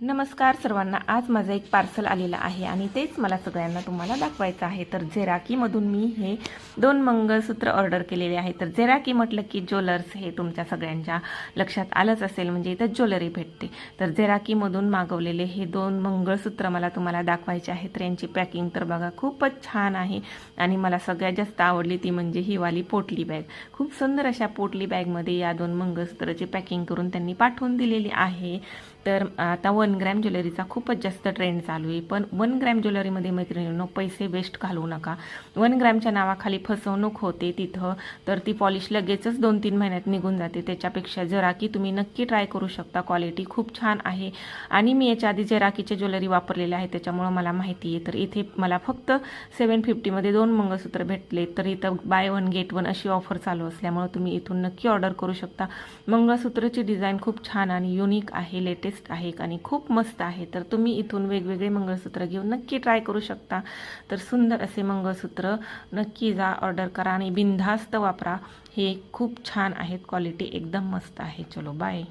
नमस्कार सर्वांना. आज माझं एक पार्सल आलेलं आहे आणि तेच मला सगळ्यांना तुम्हाला दाखवायचं आहे. तर झेराकीमधून मी हे दोन मंगळसूत्र ऑर्डर केलेले आहे. तर झेराकी म्हटलं की ज्वेलर्स हे तुमच्या सगळ्यांच्या लक्षात आलंच असेल म्हणजे इथं ज्वेलरी भेटते. तर झेराकीमधून मागवलेले हे दोन मंगळसूत्र मला तुम्हाला दाखवायचे आहे तर यांची पॅकिंग तर बघा खूपच छान आहे. आणि मला सगळ्यात जास्त आवडली ती म्हणजे ही वाली पोटली बॅग. खूप सुंदर अशा पोटली बॅगमध्ये या दोन मंगळसूत्राची पॅकिंग करून त्यांनी पाठवून दिलेली आहे. तर आता वन ग्रॅम ज्वेलरीचा खूपच जास्त ट्रेंड चालू आहे. पण वन ग्रॅम ज्वेलरीमध्ये मैत्रिणींनो पैसे वेस्ट घालवू नका. वन ग्रॅमच्या नावाखाली फसवणूक होते तिथं तर ती पॉलिश लगेचच दोन तीन महिन्यात निघून जाते. त्याच्यापेक्षा जराकी तुम्ही नक्की ट्राय करू शकता. क्वालिटी खूप छान आहे. आणि मी याच्या आधी जराकीचे ज्वेलरी वापरलेले आहे त्याच्यामुळं मला माहिती आहे. तर इथे मला फक्त सेवन फिफ्टीमध्ये दोन मंगळसूत्र भेटले तर इथं बाय वन गेट वन अशी ऑफर चालू असल्यामुळं तुम्ही इथून नक्की ऑर्डर करू शकता. मंगळसूत्रची डिझाईन खूप छान आणि युनिक आहे लेटेस्ट आहे आणि खूप खूप मस्त आहे. तर तुम्ही इथून वेगवेगळे मंगळसूत्र घेऊन नक्की ट्राय करू शकता. तर सुंदर असे मंगळसूत्र नक्की जा ऑर्डर करा आणि बिनधास्त वापरा. हे खूप छान आहेत. क्वालिटी एकदम मस्त आहे. चलो बाय